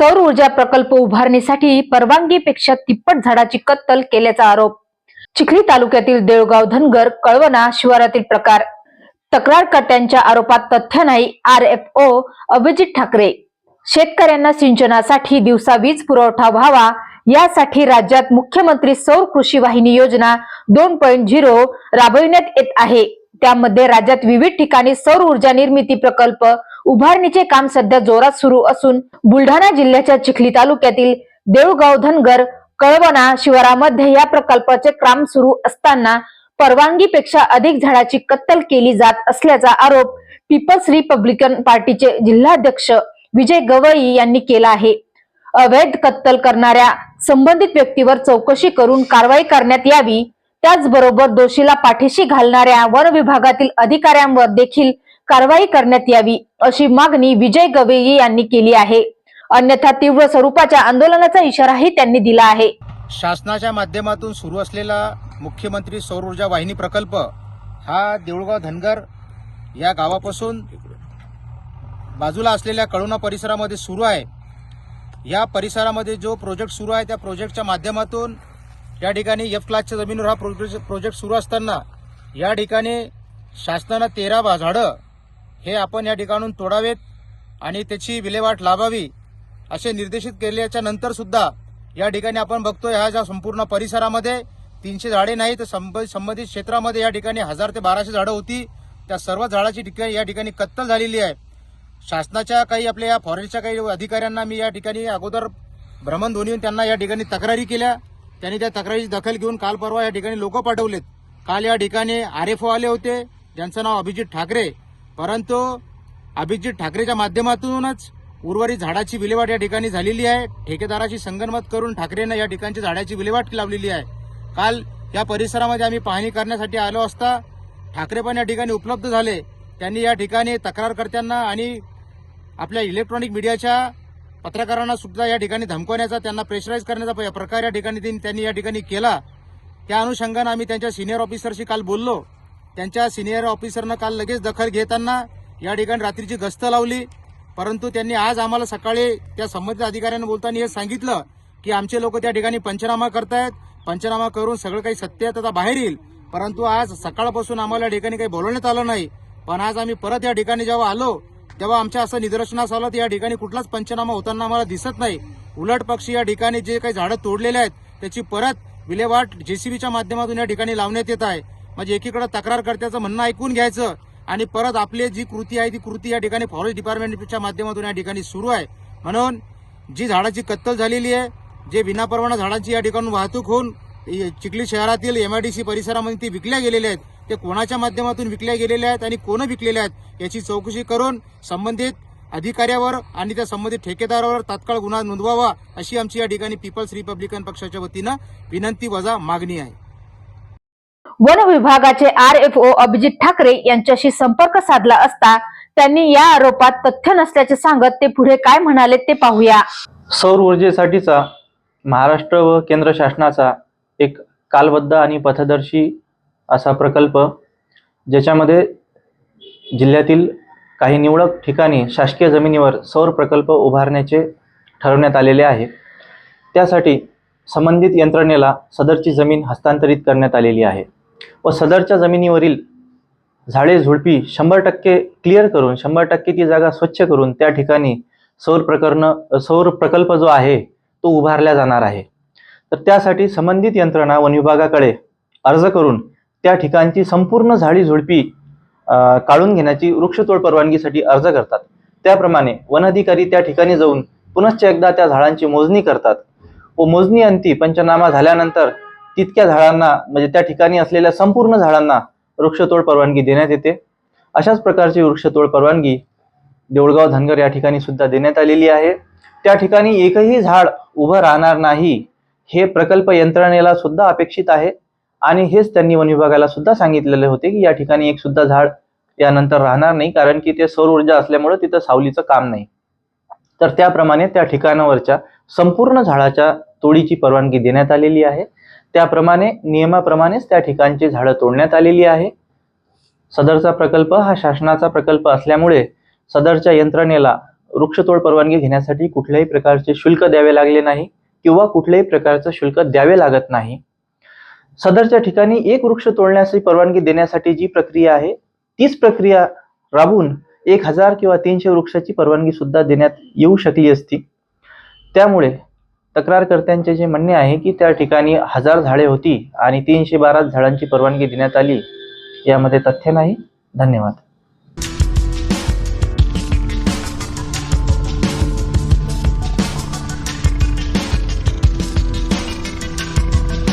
सौर ऊर्जा प्रकल्प उभारणीसाठी परवानगीपेक्षा तिप्पट झाडाची कत्तल केल्याचा आरोप. चिखली तालुक्यातील देवगाव धनगर कळवणा शिवारातील प्रकार. तक्रारकर्त्यांच्या आरोपात तथ्य नाही R F O Abhijit Thakare. शेतकऱ्यांना सिंचनासाठी दिवसा वीज पुरवठा व्हावा यासाठी राज्यात मुख्यमंत्री सौर कृषी वाहिनी योजना दोन पॉईंट झिरो राबविण्यात येत आहे. त्यामध्ये राज्यात विविध ठिकाणी सौर ऊर्जा निर्मिती प्रकल्प उभारणीचे काम सध्या जोरात सुरू असून बुलढाणा जिल्ह्याच्या चिखली तालुक्यातील देऊळगाव धनगर कळवणा शिवारामध्ये या प्रकल्पाचे काम सुरू असताना परवानगीपेक्षा अधिक झाडाची कत्तल केली जात असल्याचा आरोप पीपल्स रिपब्लिकन पार्टीचे जिल्हाध्यक्ष विजय गवई यांनी केला आहे. अवैध कत्तल करणाऱ्या संबंधित व्यक्तीवर चौकशी करून कारवाई करण्यात यावी त्याचबरोबर दोषीला पाठीशी घालणाऱ्या वन विभागातील अधिकाऱ्यांवर देखील कारवाई करण्यात यावी अशी मागणी विजय गवई यांनी केली आहे. अन्यथा तीव्र स्वरूपाच्या आंदोलनाचा इशाराही त्यांनी दिला आहे. शासनाच्या माध्यमातून सुरू असलेला मुख्यमंत्री सौर ऊर्जा वाहिनी प्रकल्प हा देऊळगाव धनगर या गावापासून बाजूला असलेल्या कळुना परिसरामध्ये सुरू आहे. या परिसरामध्ये जो प्रोजेक्ट सुरू आहे त्या प्रोजेक्टच्या माध्यमातून या ठिकाणी एफ क्लासच्या जमिनीवर हा प्रोजेक्ट प्रोजेक्ट सुरू असताना या ठिकाणी शासनानं तेरा बा झाडं हे आपण या ठिकाणून तोडावेत आणि त्याची विल्हेवाट लावावी असे निर्देशित केल्याच्यानंतर सुद्धा या ठिकाणी आपण बघतोय ह्या ज्या संपूर्ण परिसरामध्ये तीनशे झाडे नाही तर संब- संबंधित क्षेत्रामध्ये या ठिकाणी हजार ते बाराशे झाडं होती. त्या सर्व झाडाची ठिकाणी या ठिकाणी कत्तल झालेली आहे. शासनाच्या काही आपल्या या फॉरेस्टच्या काही अधिकाऱ्यांना मी या ठिकाणी अगोदर भ्रमणध्वनी येऊन त्यांना या ठिकाणी तक्रारी केल्या. त्यांनी त्या तक्रारीची दखल घेऊन काल परवा या ठिकाणी लोक पाठवलेत. काल या ठिकाणी आर एफ ओ आले होते. ज्यांचं नाव अभिजित ठाकरे. परंतु अभिजित ठाकरेच्या माध्यमातूनच उर्वरित झाडाची विल्हेवाट या ठिकाणी झालेली आहे. ठेकेदाराशी संगनमत करून ठाकरेनं या ठिकाणची झाडाची विल्हेवाट लावलेली आहे. काल या परिसरामध्ये आम्ही पाहणी करण्यासाठी आलो असता ठाकरे पण या ठिकाणी उपलब्ध झाले. त्यांनी या ठिकाणी तक्रारकर्त्यांना आणि आपल्या इलेक्ट्रॉनिक मीडियाच्या पत्रकारांना सुद्धा या ठिकाणी धमकवण्याचा त्यांना प्रेशराईज करण्याचा प्रकार या ठिकाणी त्यांनी- या ठिकाणी केला. त्या अनुषंगानं आम्ही त्यांच्या सिनियर ऑफिसरशी काल बोललो. त्यांच्या सिनियर ऑफिसरनं काल लगेच दखल घेताना या ठिकाणी रात्रीची गस्त लावली. परंतु त्यांनी आज आम्हाला सकाळी त्या संबंधित अधिकाऱ्यांना बोलताना हे सांगितलं की आमचे लोक त्या ठिकाणी पंचनामा करतायत. पंचनामा करून सगळं काही सत्य सत्यता बाहेर येईल. परंतु आज सकाळपासून आम्हाला या ठिकाणी काही बोलवण्यात आलं नाही. पण आज आम्ही परत या ठिकाणी जेव्हा आलो तेव्हा आमच्या असं निदर्शनास आलं तर या ठिकाणी कुठलाच पंचनामा होताना आम्हाला दिसत नाही. उलट पक्षी या ठिकाणी जे काही झाडं तोडलेले आहेत त्याची परत विल्हेवाट जेसीबीच्या माध्यमातून या ठिकाणी लावण्यात येत आहे. म्हणजे एकीकडे तक्रारकर्त्याचं म्हणणं ऐकून घ्यायचं आणि परत आपली जी कृती आहे ती कृती या ठिकाणी फॉरेस्ट डिपार्टमेंटच्या माध्यमातून या ठिकाणी सुरू आहे. म्हणून जी झाडाची कत्तल झालेली आहे जे विनापरवाना झाडांची या ठिकाणी वाहतूक होऊन चिखली शहरातील एमआयडीसी परिसरामध्ये ती विकल्या गेलेल्या आहेत. ते कोणाच्या माध्यमातून विकल्या गेलेल्या आहेत आणि कोण विकलेल्या आहेत याची चौकशी करून संबंधित अधिकाऱ्यावर आणि त्या संबंधित ठेकेदारावर तात्काळ गुन्हा नोंदवावा अशी आमची या ठिकाणी पीपल्स रिपब्लिकन पक्षाच्या वतीनं विनंती वजा मागणी आहे. वन विभागाचे R F O Abhijit Thakare यांच्याशी संपर्क साधला असता त्यांनी या आरोपात तथ्य नसल्याचे सांगत ते पुढे काय म्हणाले ते पाहूया. सौर ऊर्जेसाठीचा महाराष्ट्र व केंद्र शासनाचा एक कालबद्ध आणि पथदर्शी असा प्रकल्प ज्याच्यामध्ये जिल्ह्यातील काही निवडक ठिकाणी शासकीय जमिनीवर सौर प्रकल्प उभारण्याचे ठरवण्यात आलेले आहे. त्यासाठी संबंधित यंत्रणेला सदरची जमीन हस्तांतरित करण्यात आलेली आहे व सदरच्या जमिनीवरील झाडे झुडपी शंभर टक्के क्लिअर करून शंभर टक्के ती जागा स्वच्छ करून त्या ठिकाणी सौर प्रकरण सौर प्रकल्प जो आहे तो उभारला जाणार आहे. तर त्यासाठी संबंधित यंत्रणा वन विभागाकडे अर्ज करून त्या ठिकाणची संपूर्ण झाडी झुडपी काढून घेण्याची वृक्षतोड परवानगीसाठी अर्ज करतात. त्याप्रमाणे वन अधिकारी त्या ठिकाणी जाऊन पुनश्च एकदा त्या झाडांची मोजणी करतात व मोजणी अंती पंचनामा झाल्यानंतर तितक्या झाडांना म्हणजे त्या ठिकाणी असलेल्या संपूर्ण झाडांना वृक्षतोड परवानगी देण्यात येते. अशाच प्रकारची वृक्षतोड परवानगी देऊळगाव धनगर या ठिकाणी सुद्धा देण्यात आलेली आहे. त्या ठिकाणी एकही झाड उभं राहणार नाही हे प्रकल्प यंत्रणेला सुद्धा अपेक्षित आहे. आणि हेच त्यांनी वन विभागाला सुद्धा सांगितलेले होते की या ठिकाणी एक सुद्धा झाड यानंतर राहणार नाही कारण की ते सौर ऊर्जा असल्यामुळे तिथं सावलीचं काम नाही. तर त्याप्रमाणे त्या ठिकाणावरच्या संपूर्ण झाडाच्या तोडीची परवानगी देण्यात आलेली आहे. त्याप्रमाणे नियमाप्रमाणेच त्या ठिकाणची झाडं तोडण्यात आलेली आहे. सदरचा प्रकल्प हा शासनाचा प्रकल्प असल्यामुळे सदरच्या यंत्रणेला वृक्षतोड परवानगी घेण्यासाठी कुठल्याही प्रकारचे शुल्क द्यावे लागले नाही. किंवा कुठल्याही प्रकारचं शुल्क द्यावे लागत नाही. सदरच्या ठिकाणी एक वृक्ष तोडण्याची परवानगी देण्यासाठी जी प्रक्रिया आहे तीच प्रक्रिया राबवून एक हजार किंवा तीनशे वृक्षाची परवानगी सुद्धा देण्यात येऊ शकली असती. त्यामुळे तक्रारकर्त्यांचे जे म्हणणे आहे की त्या ठिकाणी हजार झाडे होती आणि तीनशे बारा झाडांची परवानगी देण्यात आली यामध्ये तथ्य नाही. धन्यवाद.